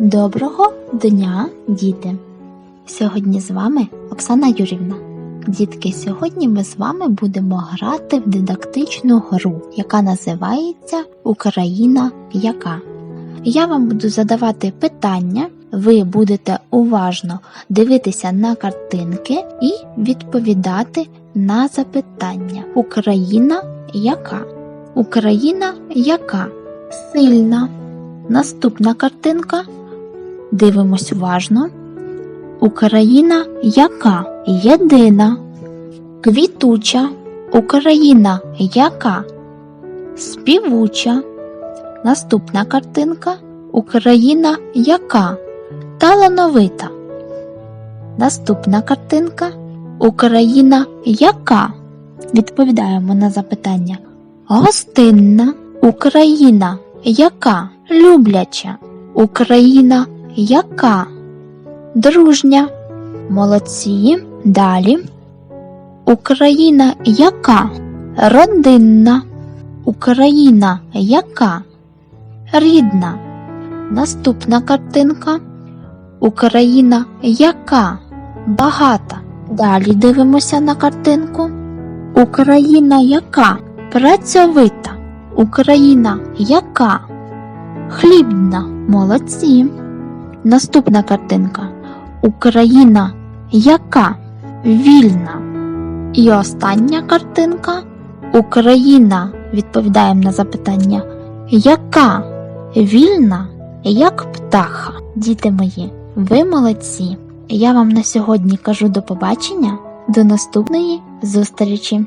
Доброго дня, діти! Сьогодні з вами Оксана Юрівна. Дітки, сьогодні ми з вами будемо грати в дидактичну гру, яка називається Україна яка. Я вам буду задавати питання, ви будете уважно дивитися на картинки і відповідати на запитання. Україна яка? Україна яка? Сильна. Наступна картинка. Дивимось уважно. Україна яка? Єдина. Квітуча. Україна яка? Співуча. Наступна картинка. Україна яка? Талановита. Наступна картинка. Україна яка? Відповідаємо на запитання. Гостинна. Україна яка? Любляча. Україна яка? Дружня. Молодці. Далі. Україна яка? Родинна. Україна яка? Рідна. Наступна картинка. Україна яка? Багата. Далі дивимося на картинку. Україна яка? Працьовита. Україна яка? Хлібна. Молодці. Наступна картинка. Україна яка? Вільна. І остання картинка. Україна. Відповідаємо на запитання. Яка? Вільна, як птаха. Діти мої, ви молодці. Я вам на сьогодні кажу до побачення, до наступної зустрічі.